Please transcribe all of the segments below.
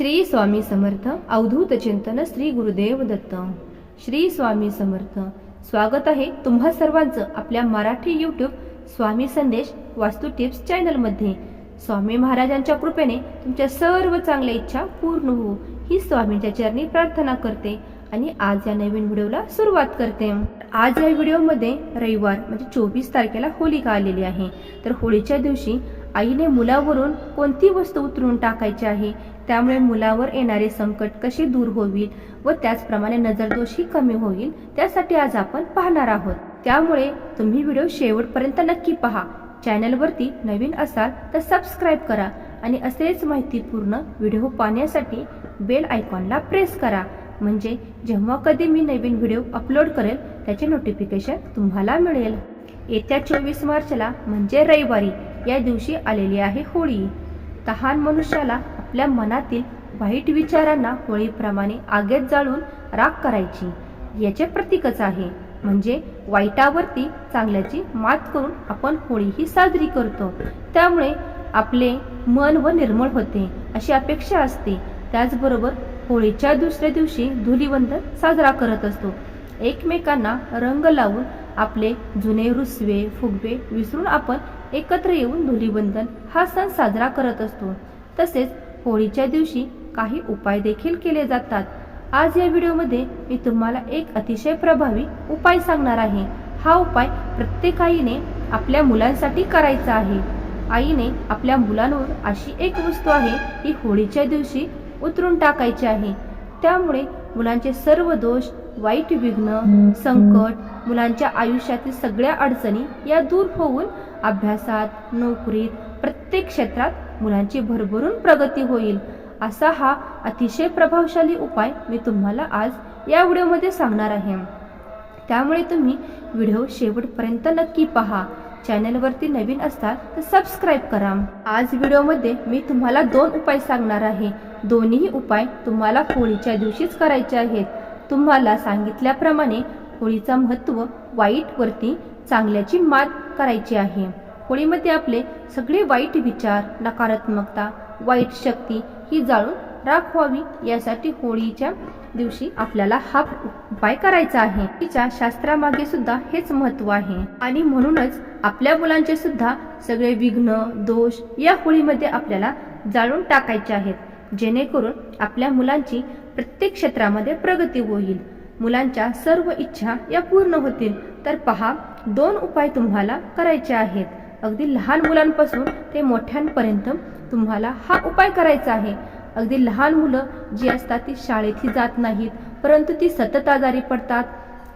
श्री स्वामी समर्थ अवधूत चिंतन श्री गुरुदेव दत्त. श्री स्वामी समर्थ स्वागत आहे तुम्हा सर्वांचं आपल्या मराठी यूट्यूब स्वामी संदेश वास्तू टिप्स चॅनलमध्ये. स्वामी महाराजांच्या कृपेने तुमच्या सर्व चांगल्या इच्छा पूर्ण हो ही स्वामींच्या चरणी प्रार्थना करते आणि आज या नवीन व्हिडिओला सुरुवात करते. आज या व्हिडिओमध्ये रविवार म्हणजे चोवीस तारखेला होलिका आलेली आहे. तर होळीच्या दिवशी आईने मुलावरून कोणती वस्तू उतरून टाकायची आहे? त्यामुळे मुलावर येणारे संकट कसे दूर होईल व त्याचप्रमाणे नजरदोषही कमी होईल त्यासाठी आज आपण पाहणार आहोत. त्यामुळे तुम्ही व्हिडिओ शेवटपर्यंत नक्की पहा. चॅनलवरती नवीन असाल तर सबस्क्राईब करा आणि असेच माहितीपूर्ण व्हिडिओ पाहण्यासाठी बेल आयकॉनला प्रेस करा. म्हणजे जेव्हा कधी मी नवीन व्हिडिओ अपलोड करेल त्याचे नोटिफिकेशन तुम्हाला मिळेल. येत्या चोवीस मार्चला म्हणजे रविवारी या दिवशी आलेली आहे होळी. तहान मनुष्याला आपल्या मनातील वाईट विचारांना होळीप्रमाणे आगेत जाळून राख करायची. याचे प्रतीकच आहे. म्हणजे वाईटावरती चांगल्याची मात करून आपण होळी ही साजरी करतो. त्यामुळे आपले मन व निर्मळ होते अशी अपेक्षा असते. त्याचबरोबर होळीच्या दुसऱ्या दिवशी धुलीवंदन साजरा करत असतो. एकमेकांना रंग लावून आपले जुने रुसवे फुगवे विसरून आपण एकत्र येऊन धुलीवंदन हा सण साजरा करत असतो. तसेच होळीच्या दिवशी काही उपाय देखील केले जातात. आज या व्हिडिओमध्ये मी तुम्हाला एक अतिशय प्रभावी उपाय सांगणार आहे. हा उपाय प्रत्येक आईने आपल्या मुलांसाठी करायचा आहे. आईने आपल्या मुलांवर अशी एक वस्तू आहे ही होळीच्या दिवशी उतरून टाकायची आहे. त्यामुळे मुलांचे सर्व दोष वाईट विघ्न संकट मुलांच्या आयुष्यातील सगळ्या अडचणी या दूर होऊन अभ्यासात नोकरीत प्रत्येक क्षेत्रात मुलांची भरभरून प्रगती होईल असा हा अतिशय प्रभावशाली उपाय मी तुम्हाला आज या व्हिडिओमध्ये सांगणार आहे. त्यामुळे तुम्ही व्हिडिओ शेवटपर्यंत नक्की पहा. चॅनलवरती नवीन असतात तर सबस्क्राईब करा. आज व्हिडिओमध्ये मी तुम्हाला दोन उपाय सांगणार आहे. दोन्ही उपाय तुम्हाला होळीच्या दिवशीच करायचे आहेत. तुम्हाला सांगितल्याप्रमाणे होळीचा महत्त्व वाईटवरती चांगल्याची मात करायची आहे. होळीमध्ये आपले सगळे वाईट विचार नकारात्मकता वाईट शक्ती ही जाळून राख व्हावी यासाठी होळीच्या दिवशी आपल्याला हा उपाय करायचा आहे. तिच्या शास्त्रामागे सुद्धा हेच महत्त्व आहे. आणि म्हणूनच आपल्या मुलांचे सुद्धा सगळे विघ्न दोष या होळीमध्ये आपल्याला जाळून टाकायचे आहेत. जेणेकरून आपल्या मुलांची प्रत्येक क्षेत्रामध्ये प्रगती होईल. मुलांच्या सर्व इच्छा या पूर्ण होतील. तर पहा दोन उपाय तुम्हाला करायचे आहेत. अगदी लहान मुलांपासून ते मोठ्यांपर्यंत तुम्हाला हा उपाय करायचा आहे. अगदी लहान मुलं जी असतात ती शाळेतही जात नाहीत परंतु ती सतत आजारी पडतात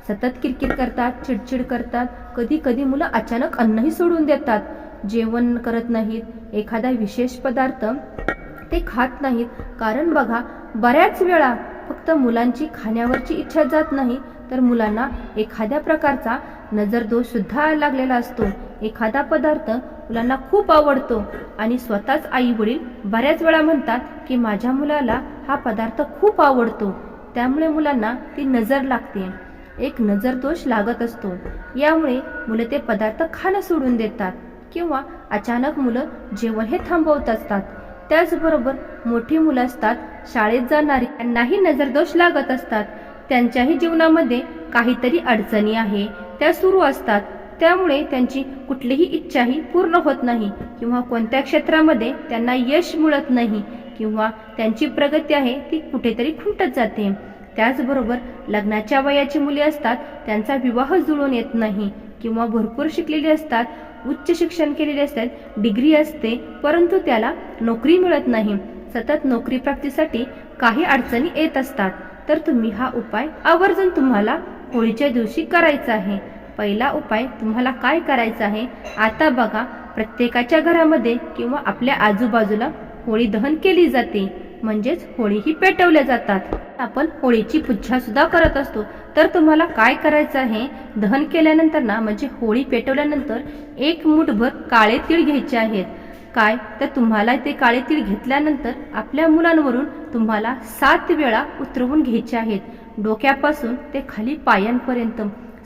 सतत किरकिर करतात चिडचिड करतात. कधी कधी मुलं अचानक अन्नही सोडून देतात. जेवण करत नाहीत एखादा विशेष पदार्थ ते खात नाहीत. कारण बघा बऱ्याच वेळा फक्त मुलांची खाण्यावरची इच्छा जात नाही तर मुलांना एखाद्या प्रकारचा नजरदोष सुद्धा लागलेला असतो. एखादा पदार्थ मुलांना खूप आवडतो आणि स्वतःच आई वडील बऱ्याच वेळा म्हणतात की माझ्या मुलाला हा पदार्थ खूप आवडतो. त्यामुळे मुलांना ती नजर लागते. एक नजरदोष लागत असतो. यामुळे मुलं ते पदार्थ खाणं सोडून देतात किंवा अचानक मुलं जेवण हे थांबवत असतात. त्याचबरोबर मोठी मुलं असतात शाळेत जाणारी त्यांनाही नजरदोष लागत असतात. त्यांच्याही जीवनामध्ये काहीतरी अडचणी आहे. त्या सुरू असतात. त्यामुळे त्यांची कुठलीही इच्छाही पूर्ण होत नाही किंवा कोणत्या क्षेत्रामध्ये त्यांना यश मिळत नाही किंवा त्यांची प्रगती आहे ती कुठेतरी खुंटत जाते. त्याचबरोबर लग्नाच्या वयाची मुले असतात त्यांचा विवाह जुळून येत नाही किंवा भरपूर शिकलेली असतात उच्च शिक्षण केलेले असतात डिग्री असते परंतु त्याला नोकरी मिळत नाही. सतत नोकरी प्राप्तीसाठी काही अडचणी येत असतात. तर तुम्ही हा उपाय आवर्जून तुम्हाला होळीच्या दिवशी करायचा आहे. पहिला उपाय तुम्हाला काय करायचा आहे आता बघा. प्रत्येकाच्या घरामध्ये किंवा आपल्या आजूबाजूला होळी दहन केली जाते. म्हणजेच होळी ही पेटवल्या जातात. आपण होळीची पूजा सुद्धा करत असतो. तर तुम्हाला काय करायचं आहे? दहन केल्यानंतर ना म्हणजे होळी पेटवल्यानंतर एक मुठभर काळे तीळ घ्यायचे आहेत. काय? तर तुम्हाला ते काळे तीळ घेतल्यानंतर आपल्या मुलांवरून तुम्हाला सात वेळा उतरवून घ्यायचे आहेत. डोक्यापासून ते खाली पायांपर्यंत.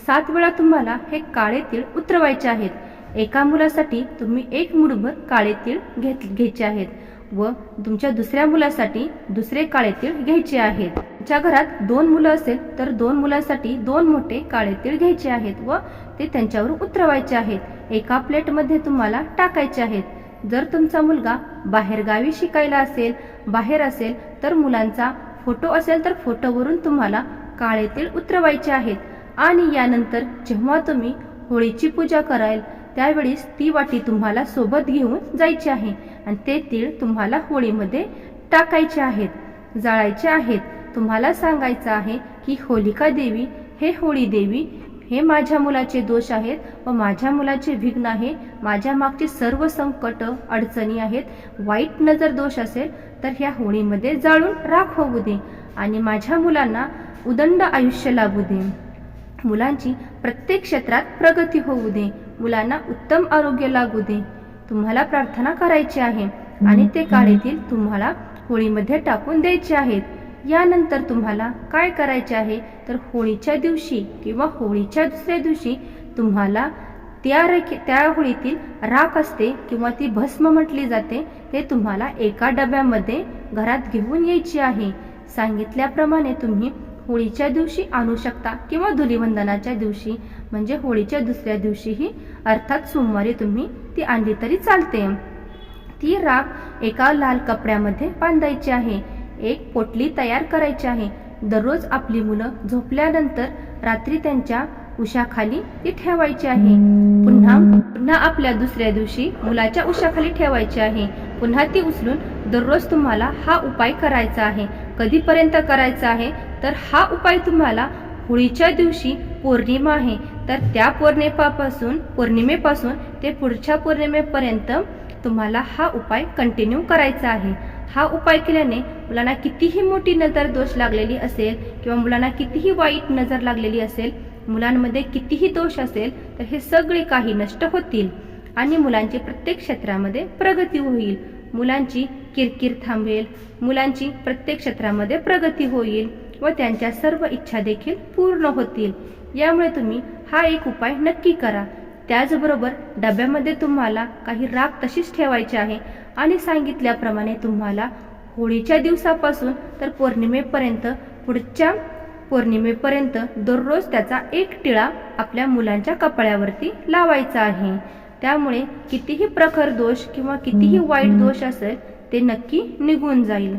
सात वेळा तुम्हाला हे काळे तीळ उतरवायचे आहेत. एका मुलासाठी तुम्ही एक मुठभर काळे तीळ घेत घ्यायचे आहेत व तुमच्या दुसऱ्या मुलासाठी दुसरे काळे तीळ घ्यायचे आहेत. तुमच्या घरात दोन मुलं असेल तर दोन मुलांसाठी दोन मोठे काळे तीळ घ्यायचे आहेत व ते त्यांच्यावर उतरवायचे आहेत. एका प्लेटमध्ये तुम्हाला टाकायचे आहेत. जर तुमचा मुलगा बाहेरगावी शिकायला असेल बाहेर असेल तर मुलांचा फोटो असेल तर फोटोवरून तुम्हाला काळे तीळ उतरवायचे आहेत. आणि यानंतर जेव्हा तुम्ही होळीची पूजा कराल त्यावेळेस ती वाटी तुम्हाला सोबत घेऊन जायची आहे आणि ते तीळ तुम्हाला होळीमध्ये टाकायचे आहेत जाळायचे आहेत. तुम्हाला सांगायचं आहे की होलिका देवी हे होळी देवी हे माझ्या मुलाचे दोष आहेत व माझ्या मुलाचे विघ्न आहे. माझ्या मागचे सर्व संकट अडचणी आहेत. वाईट नजर दोष असेल तर ह्या होळीमध्ये जाळून राख होऊ दे आणि माझ्या मुलांना उदंड आयुष्य लाभू दे. मुलांची प्रत्येक क्षेत्रात प्रगती होऊ दे. मुलांना उत्तम आरोग्य लागू दे. तुम्हाला प्रार्थना करायची आहे आणि ते काळेतील तुम्हाला होळीमध्ये टाकून द्यायचे आहेत. यानंतर तुम्हाला काय करायचे आहे? तर होळीच्या दिवशी किंवा होळीच्या दुसऱ्या दिवशी तुम्हाला त्या रेखे त्या होळीतील राख असते किंवा ती भस्म म्हटली जाते ते तुम्हाला एका डब्यामध्ये घरात घेऊन यायची आहे. सांगितल्याप्रमाणे तुम्ही होळीच्या दिवशी आणू शकता किंवा धुलीवंदनाच्या दिवशी म्हणजे होळीच्या दुसऱ्या दिवशीही. अर्थात सोमवारी तुम्ही ती आणली तरी चालते. ती राख एका लाल कपड्यामध्ये बांधायची आहे. एक पोटली तयार करायची आहे. दररोज आपली मुलं झोपल्यानंतर रात्री त्यांच्या उशाखाली ती ठेवायची आहे. पुन्हा पुन्हा आपल्या दुसऱ्या दिवशी मुलाच्या उशाखाली ठेवायची आहे. पुन्हा ती उचलून दररोज तुम्हाला हा उपाय करायचा आहे. कधीपर्यंत करायचा आहे? तर हा उपाय तुम्हाला होळीच्या दिवशी पौर्णिमा आहे. तर त्या पौर्णिमापासून पौर्णिमेपासून ते पुढच्या पौर्णिमेपर्यंत तुम्हाला हा उपाय कंटिन्यू करायचा आहे. हा उपाय केल्याने मुलांना कितीही मोठी नजर दोष लागलेली असेल किंवा मुलांना कितीही वाईट नजर लागलेली असेल मुलांमध्ये कितीही दोष असेल तर हे सगळे काही नष्ट होतील आणि मुलांची प्रत्येक क्षेत्रामध्ये प्रगती होईल. मुलांची किरकिर थांबेल मुलांची प्रत्येक क्षेत्रामध्ये प्रगती होईल. व त्यांच्या सर्व इच्छा देखील पूर्ण होतील. यामुळे तुम्ही हा एक उपाय नक्की करा. त्याचबरोबर डब्यामध्ये तुम्हाला काही राख तशीच ठेवायची आहे आणि सांगितल्याप्रमाणे तुम्हाला होळीच्या दिवसापासून तर पौर्णिमेपर्यंत पुढच्या पौर्णिमेपर्यंत दररोज त्याचा एक टिळा आपल्या मुलांच्या कपाळावरती लावायचा आहे. त्यामुळे कितीही प्रखर दोष किंवा कितीही वाईट दोष असेल ते नक्की निघून जाईल.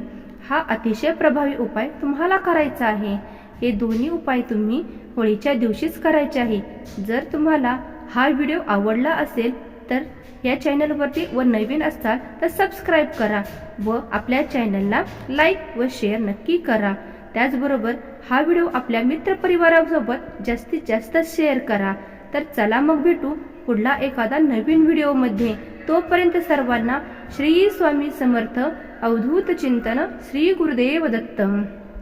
हा अतिशय प्रभावी उपाय तुम्हाला करायचा आहे. हे दोन्ही उपाय तुम्ही होळीच्या दिवशीच करायचे आहे जर तुम्हाला हा व्हिडिओ आवडला असेल तर या चॅनलवरती व नवीन असाल तर सबस्क्राईब करा व आपल्या चॅनलला लाईक व शेअर नक्की करा. त्याचबरोबर हा व्हिडिओ आपल्या मित्रपरिवारासोबत जास्तीत जास्त शेअर करा. तर चला मग भेटू पुढला एखादा नवीन व्हिडिओमध्ये. तोपर्यंत सर्वांना श्री स्वामी समर्थ. अवधूत चिंतन श्री गुरुदेव दत्त